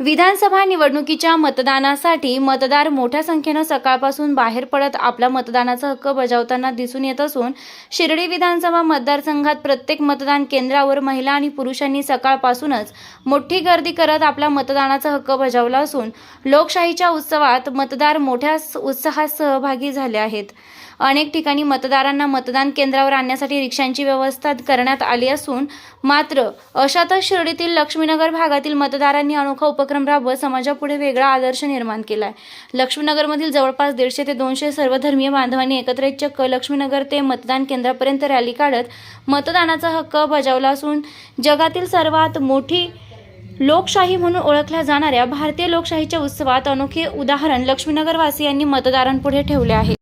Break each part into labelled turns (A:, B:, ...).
A: विधानसभा निवडणुकीच्या मतदानासाठी मतदार मोठ्या संख्येनं सकाळपासून बाहेर पडत आपला मतदानाचा हक्क बजावताना दिसून येत असून शिर्डी विधानसभा मतदारसंघात प्रत्येक मतदान केंद्रावर महिला आणि पुरुषांनी सकाळपासूनच मोठी गर्दी करत आपला मतदानाचा हक्क बजावला असून लोकशाहीच्या उत्सवात मतदार मोठ्या उत्साहात सहभागी झाले आहेत. अनेक ठिकाणी मतदारांना मतदान केंद्रावर आणण्यासाठी रिक्षांची व्यवस्था करण्यात आली असून मात्र अशातच शिर्डीतील लक्ष्मीनगर भागातील मतदारांनी अनोखा उपक्रम राबवत समाजापुढे वेगळा आदर्श निर्माण केला आहे लक्ष्मीनगरमधील जवळपास दीडशे ते दोनशे सर्वधर्मीय बांधवांनी एकत्र चक्क लक्ष्मीनगर ते मतदान केंद्रापर्यंत रॅली काढत मतदानाचा हक्क बजावला असून जगातील सर्वात मोठी लोकशाही म्हणून ओळखल्या जाणाऱ्या भारतीय लोकशाहीच्या उत्सवात अनोखे उदाहरण लक्ष्मीनगरवासियांनी मतदारांपुढे ठेवले आहे.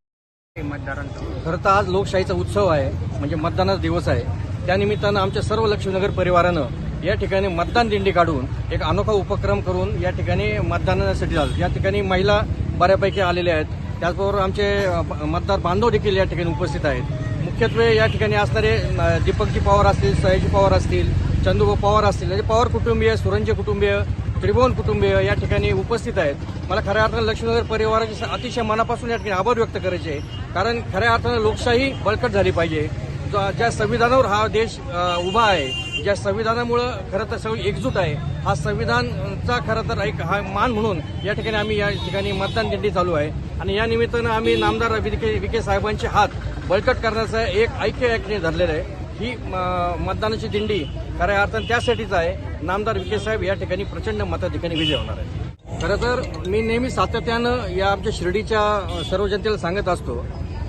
B: खरं तर आज लोकशाहीचा उत्सव आहे म्हणजे मतदानाचा दिवस आहे. त्यानिमित्तानं आमच्या सर्व लक्ष्मीनगर परिवारानं या ठिकाणी मतदान दिंडी काढून एक अनोखा उपक्रम करून या ठिकाणी मतदानासाठी झालं या ठिकाणी महिला बऱ्यापैकी आलेल्या आहेत. त्याचबरोबर आमचे मतदार बांधव देखील या ठिकाणी उपस्थित आहेत. मुख्यत्वे या ठिकाणी असणारे दीपकजी पवार असतील सयाजी पवार असतील चंदूभाऊ पवार असतील म्हणजे पवार कुटुंबीय सुरंजे कुटुंबीय त्रिभुवन कुटुंबीय या ठिकाणी उपस्थित आहेत. मला खऱ्या अर्थानं लक्ष्मीनगर परिवाराचे अतिशय मनापासून या ठिकाणी आभार व्यक्त करायचे आहे. कारण खऱ्या अर्थानं लोकशाही बळकट झाली पाहिजे. ज्या संविधानावर हा देश उभा आहे ज्या संविधानामुळं खरं तर सगळी एकजूट आहे हा संविधानचा खरं तर एक हा मान म्हणून या ठिकाणी आम्ही या ठिकाणी मतदान दिंडी चालू आहे. आणि या निमित्तानं आम्ही नामदार विखे विखे साहेबांचे हात बळकट करण्याचं एक ऐक्य या ठिकाणी धरलेलं आहे. ही म- मतदानाची दिंडी खऱ्या अर्थानं त्यासाठीच आहे. नामदार विखे साहेब या ठिकाणी प्रचंड मताधिकाने विजय होणार आहे खरं तर मी नेहमी सातत्यानं या आमच्या शिर्डीच्या सर्व जनतेला सांगत असतो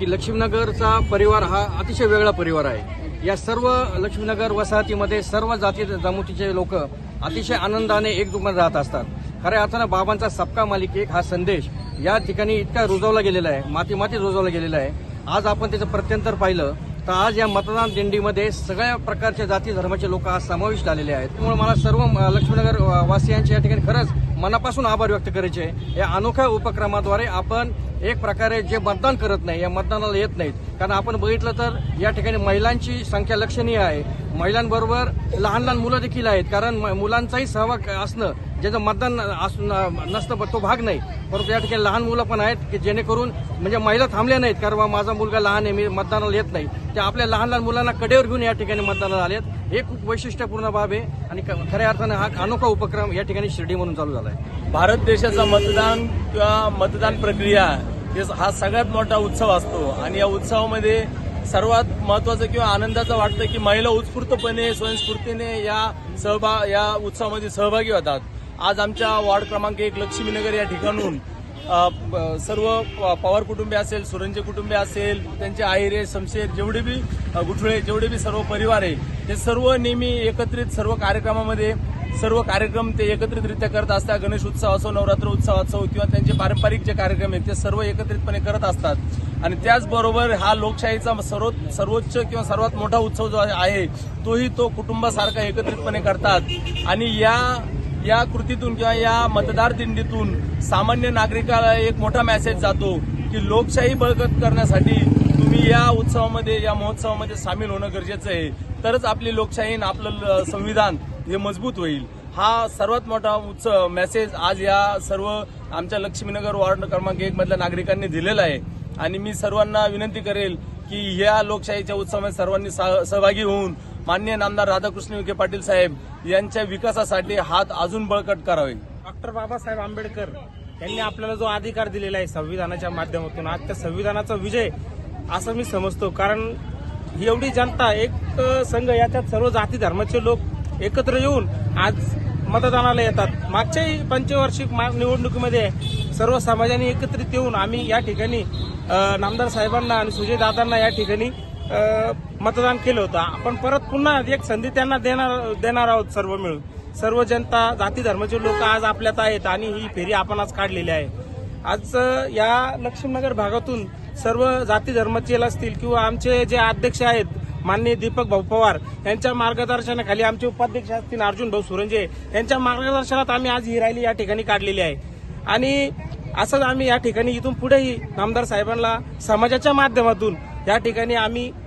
B: की लक्ष्मीनगरचा परिवार हा अतिशय वेगळा परिवार आहे. या सर्व लक्ष्मीनगर वसाहतीमध्ये सर्व जाती जमातीचे लोक अतिशय आनंदाने एकजुटीने राहत असतात. खऱ्या अर्थानं बाबांचा सबका मालिक एक हा संदेश या ठिकाणी इतका रुजवला गेलेला आहे. माती माती रुजवला गेलेला आहे. आज आपण त्याचं प्रत्यंतर पाहिलं. तर आज या मतदान दिंडीमध्ये सगळ्या प्रकारच्या जाती धर्माचे लोक आज समाविष्ट झालेले आहेत. त्यामुळे मला सर्व लक्ष्मीनगर वासियांच्या वासियांचे या ठिकाणी खरंच मनापासून आभार व्यक्त करायचे. आहे. या अनोख्या उपक्रमाद्वारे आपण एक प्रकारे जे मतदान करत नाही या मतदानाला येत नाहीत. कारण आपण बघितलं तर या ठिकाणी महिलांची संख्या लक्षणीय आहे. महिलांबरोबर लहान लहान मुलं देखील आहेत. कारण म- मुलांचाही सहभाग असणं ज्याचं मतदान असून नसतं पण तो भाग नाही. परंतु या ठिकाणी लहान मुलं पण आहेत की जेणेकरून म्हणजे महिला थांबल्या नाहीत कारण बा माझा मुलगा लहान आहे मी मतदानाला येत नाही. ते आपल्या लहान लहान मुलांना कडेवर घेऊन या ठिकाणी मतदानाला आलेत. हे खूप वैशिष्ट्यपूर्ण बाब आहे आणि खऱ्या अर्थानं हा अनोखा उपक्रम या ठिकाणी शिर्डी म्हणून चालू झाला आहे
C: भारत देशाचा मतदान किंवा मतदान प्रक्रिया हा सगळ्यात मोठा उत्सव असतो. आणि या उत्सवामध्ये सर्वात महत्वाचं किंवा आनंदाचं वाटतं की महिला उत्स्फूर्तपणे स्वयंस्फूर्तीने या सहभाग या उत्सवामध्ये सहभागी होतात. आज आमच्या वार्ड क्रमांक एक लक्ष्मीनगर या ठिकाणून सर्व प- पवार कुटुंबे असेल सुरंजे कुटुंबे असेल त्यांचे आहिरे शमशेर जेवढे बी गुठळे जेवढे बी सर्व परिवार आहे ते सर्व नेहमी एकत्रित सर्व कार्यक्रमामध्ये सर्व कार्यक्रम ते एकत्रितरित्या करत असतात. गणेश उत्सव असो नवरात्र उत्सव असो किंवा त्यांचे पारंपरिक जे कार्यक्रम आहेत ते सर्व एकत्रितपणे करत असतात. आणि त्याचबरोबर हा लोकशाहीचा सर्व सर्वोच्च किंवा सर्वात मोठा उत्सव जो आहे तोही तो कुटुंबासारखा एकत्रितपणे करतात. आणि या या कृतीतून किंवा या मतदार दिंडीतून सामान्य नागरिकाला एक मोठा मेसेज जातो की लोकशाही बळकट करण्यासाठी तुम्ही या उत्सवामध्ये या महोत्सवामध्ये सामील होणं गरजेचं आहे. तरच आपली लोकशाही आणि आपलं ल- संविधान हे मजबूत होईल. हा सर्वात मोठा उत्सव मेसेज आज या सर्व आमच्या लक्ष्मीनगर वॉर्ड क्रमांक एक मधल्या नागरिकांनी दिलेला आहे. आणि मी सर्वांना विनंती करेल की या लोकशाहीच्या उत्सवामध्ये सर्वांनी सा- सहभागी होऊन मान्य नामदार राधाकृष्ण विखे पाटील साहेब यांच्या विकासासाठी हात अजून बळकट करावे.
D: डॉक्टर बाबासाहेब आंबेडकर यांनी आपल्याला जो अधिकार दिलेला आहे संविधानाच्या माध्यमातून आज त्या संविधानाचा विजय असं मी समजतो. कारण ही एवढी जनता एक संघ याच्यात सर्व जाती धर्माचे लोक एकत्र येऊन आज मतदानाला येतात. मागच्याही पंचवार्षिक निवडणुकीमध्ये सर्व समाजाने एकत्रित येऊन आम्ही या ठिकाणी नामदार साहेबांना आणि सुजय दादांना या ठिकाणी मतदान केलं होतं. आपण परत पुन्हा एक संधी त्यांना देणार देणार आहोत सर्व मिळून. सर्व जनता जाती धर्माचे लोक आज आपल्यात आहेत आणि ही फेरी आपण आज काढलेली आहे. आज या लक्ष्मीनगर भागातून सर्व जाती धर्माचे असतील किंवा आमचे जे अध्यक्ष आहेत माननीय दीपक भाऊ पवार यांच्या मार्गदर्शनाखाली आमचे उपाध्यक्ष असतील अर्जुन भाऊ सुरंजे यांच्या मार्गदर्शनात आम्ही आज ही रॅली या ठिकाणी काढलेली आहे. आणि असंच आम्ही या ठिकाणी इथून पुढेही नामदार साहेबांना समाजाच्या माध्यमातून या ठिकाणी आम्ही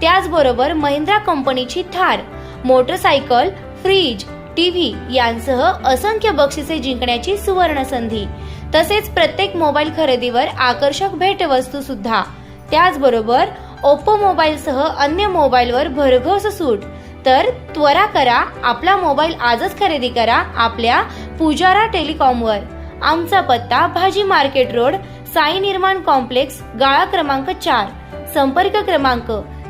A: त्याचबरोबर महिंद्रा कंपनीची थार मोटरसायकल फ्रीज टीव्ही यांसह असंख्य बक्षिसे जिंकण्याची सुवर्ण संधी तसेच प्रत्येक मोबाईल खरेदीवर आकर्षक भेटवस्तू सुद्धा. त्याचबरोबर ओप्पो मोबाईलसह अन्य मोबाईलवर भरघोस सूट. तर त्वरा करा आपला मोबाईल आजच खरेदी करा आपल्या पुजारा टेलिकॉमवर. आमचा पत्ता भाजी मार्केट रोड साई निर्माण कॉम्प्लेक्स गाळा क्रमांक चार. संपर्क क्रमांक